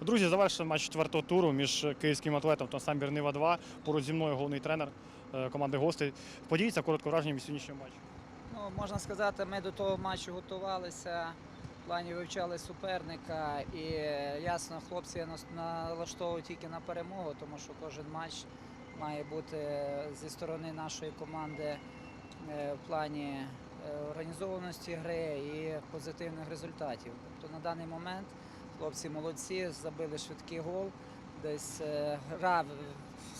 Друзі, завершив матч четвертого туру між київським атлетом та Самбір Нива 2. Поруч зі мною головний тренер е, команди гостей. Поділіться коротко враженням від сьогоднішнього матчу. Ну, можна сказати, ми до того матчу готувалися, в плані вивчали суперника і ясно, хлопці налаштовують тільки на перемогу, тому що кожен матч має бути е, зі сторони нашої команди е, в плані організованості гри і позитивних результатів. Тобто на даний момент хлопці молодці, забили швидкий гол. Десь е, гра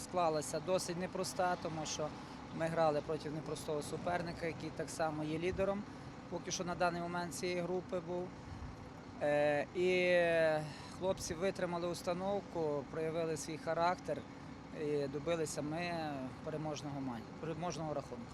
склалася досить непроста, тому що ми грали проти непростого суперника, який так само є лідером. Поки що на даний момент цієї групи був. Е, І хлопці витримали установку, проявили свій характер і добилися ми переможного переможного рахунку.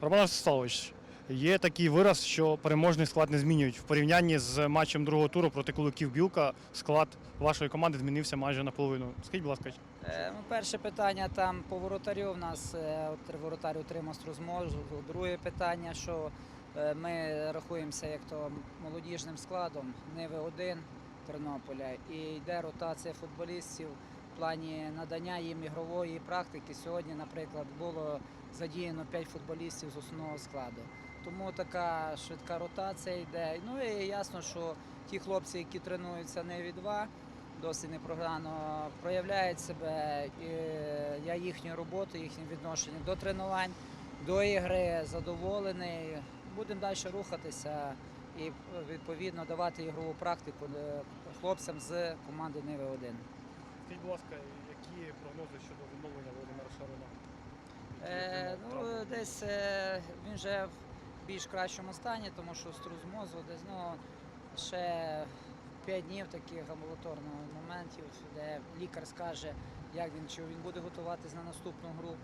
Роман Ростиславович, є такий вираз, що переможний склад не змінюють. В порівнянні з матчем другого туру проти куликів Білка склад вашої команди змінився майже наполовину. Скажіть, будь ласка, Е, ну, Перше питання там по воротарю. У нас е, от воротар отримав струзможу. Друге питання, що е, ми рахуємося як то молодіжним складом, Ниви 1 Тернополя, і йде ротація футболістів в плані надання їм ігрової практики. Сьогодні, наприклад, було задіяно 5 футболістів з основного складу. Тому така швидка ротація йде. Ну і ясно, що ті хлопці, які тренуються Ниві 2, досить непогано проявляють себе. І я їхньою роботою, їхнім відношенням до тренувань, до ігри задоволений. Будемо далі рухатися і відповідно давати ігрову практику е, хлопцям з команди Ниви 1. скажіть, будь ласка, які прогнози щодо відновлення Володимира Шарина? Е, ну, десь е, він вже в більш кращому стані, тому що струс мозку десь ну, ще 5 днів таких амбулаторних моментів, де лікар скаже, як він, чи він буде готуватись на наступну гру.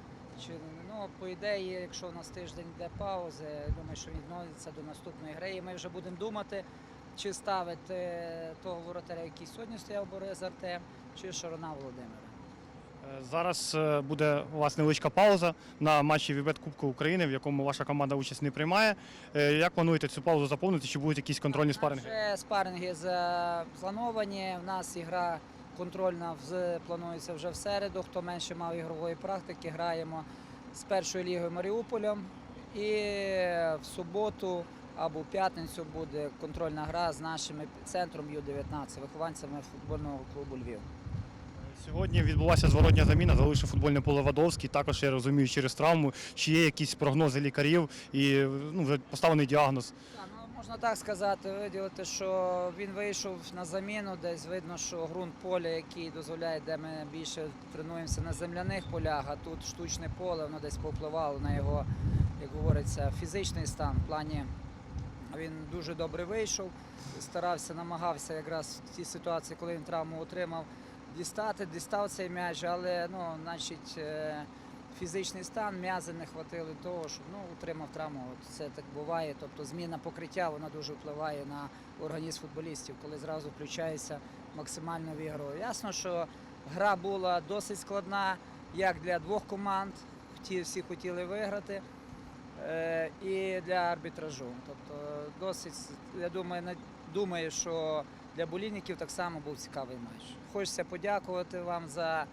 Чи, ну, по ідеї, якщо у нас тиждень йде паузи, думаю, що відновиться до наступної гри. І ми вже будемо думати, чи ставити того воротаря, який сьогодні стояв Борис Артем, чи Шарона Володимира. Зараз е, буде у вас невеличка пауза на матчі Вібет Кубку України, в якому ваша команда участь не приймає. Е, Як плануєте цю паузу заповнити? Чи будуть якісь контрольні спаринги? Вже спаринги заплановані. У нас ігра контрольна планується вже в середу. Хто менше мав ігрової практики, граємо з першою лігою Маріуполем. І в суботу або в п'ятницю буде контрольна гра з нашим центром Ю-19, вихованцями футбольного клубу Львів. Сьогодні відбулася зворотня заміна, залишив футбольне поле Вадовський. Також я розумію через травму. Чи є якісь прогнози лікарів і ну, вже поставлений діагноз? Ну, можна так сказати, виділити, що він вийшов на заміну. Десь видно, що ґрунт поля, який дозволяє, де ми більше тренуємося на земляних полях, а тут штучне поле, воно десь повпливало на його, як говориться, фізичний стан. В плані він дуже добре вийшов, старався, намагався якраз в тій ситуації, коли він травму отримав, дістати, дістав цей м'яч, але ну, значить, е, фізичний стан, м'язи не хватило того, щоб ну, отримав травму. От це так буває. Тобто зміна покриття вона дуже впливає на організм футболістів, коли зразу включається максимально в ігру. Ясно, що гра була досить складна, як для двох команд. Ті всі хотіли виграти. Е, і для арбітражу. Тобто досить, я думаю, думаю, що для болільників так само був цікавий матч. Хочеться подякувати вам за,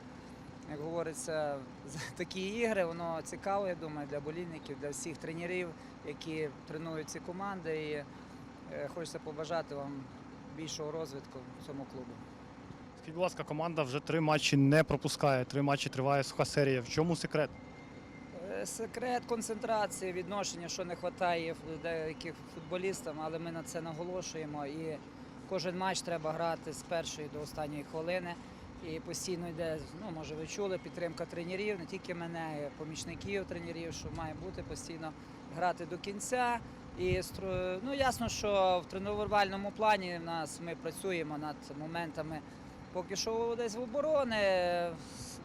як говориться, за такі ігри. Воно цікаво, я думаю, для болільників, для всіх тренерів, які тренують ці команди. І е, хочеться побажати вам більшого розвитку в цьому клубу. Скажіть, будь ласка, команда вже три матчі не пропускає. Три матчі триває суха серія. В чому секрет? Е, Секрет концентрації, відношення, що не вистачає деяких футболістам, але ми на це наголошуємо. І кожен матч треба грати з першої до останньої хвилини. І постійно йде, ну може ви чули, підтримка тренерів, не тільки мене, і помічників тренерів, що має бути постійно грати до кінця. І ну, ясно, що в тренувальному плані в нас ми працюємо над моментами. Поки що десь в оборони,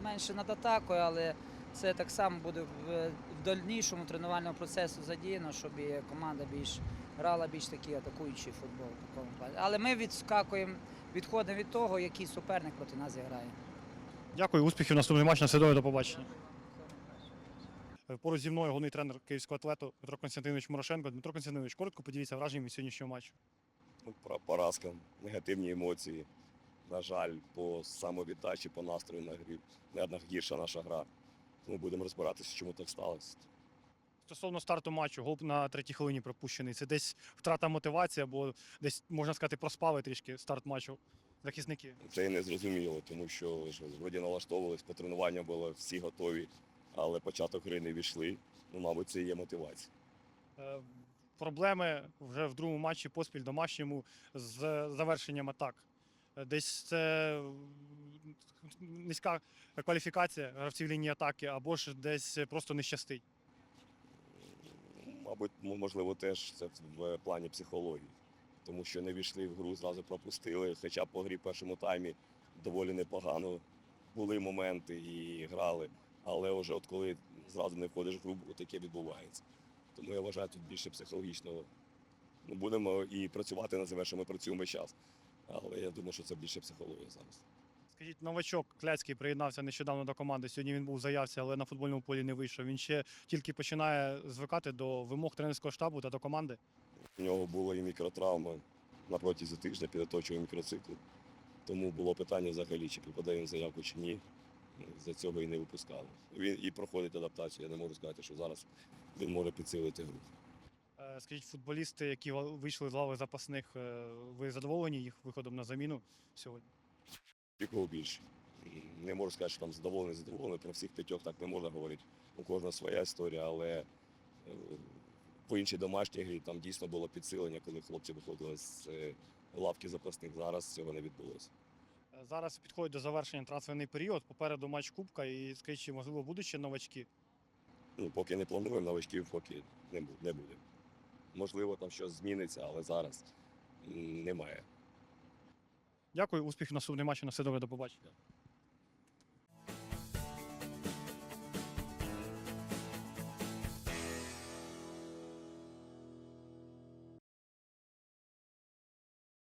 менше над атакою, але це так само буде в, дальнішому тренувальному процесу задіяно, щоб команда більш грала більш такий атакуючий футбол. в такому плані. Але ми відскакуємо, відходимо від того, який суперник проти нас грає. Дякую, успіхів наступний матч. На все добре, до побачення. Поруч зі мною головний тренер київського атлету Дмитро Константинович Морошенко. Дмитро Константинович, коротко поділіться враженнями від сьогоднішнього матчу. Ну, Про поразка, негативні емоції. на жаль, по самовіддачі, по настрою на грі не одна гірша наша гра. Тому будемо розбиратися, чому так сталося. Стосовно старту матчу, гол на третій хвилині пропущений. Це десь втрата мотивації, або десь, можна сказати, проспали трішки старт матчу захисники. Це і не зрозуміло, тому що вроді налаштовувались, по тренуванням були всі готові, але початок гри не війшли. Ну, мабуть, це і є мотивація. Е, Проблеми вже в другому матчі поспіль домашньому з завершенням атак. Е, Десь це низька кваліфікація гравців лінії атаки, або ж десь просто не щастить. Мабуть, можливо, теж це в плані психології, тому що не війшли в гру, зразу пропустили. Хоча по грі в першому таймі доволі непогано були моменти і грали. Але вже от коли зразу не входиш в гру, таке відбувається. Тому я вважаю, тут більше психологічного. Ну, будемо і працювати над цим, що ми працюємо час. Але я думаю, що це більше психологія зараз. Скажіть, новачок Кляцький приєднався нещодавно до команди. Сьогодні він був в заявці, але на футбольному полі не вийшов. Він ще тільки починає звикати до вимог тренерського штабу та до команди. У нього була і мікротравма на протязі тижня підготовчого мікроциклу. Тому було питання взагалі, чи попаде він заявку чи ні. За цього і не випускали. Він і проходить адаптацію. Я не можу сказати, що зараз він може підсилити гру. Е, Скажіть, футболісти, які вийшли з лави запасних, е, ви задоволені їх виходом на заміну сьогодні? Нікого більше. Не можу сказати, що там задоволений, задоволений. Про всіх п'ятьох так не можна говорити. У кожного своя історія, але е, по іншій домашній грі там дійсно було підсилення, коли хлопці виходили з е, лавки запасних. Зараз цього не відбулося. Зараз підходить до завершення трансферний період. Попереду матч Кубка і скажіть, чи можливо будуть ще новачки? Ну, поки не плануємо новачків, поки не буде. Можливо, там щось зміниться, але зараз немає. Дякую, успіхів в наступний матчі. На все добре, до побачення.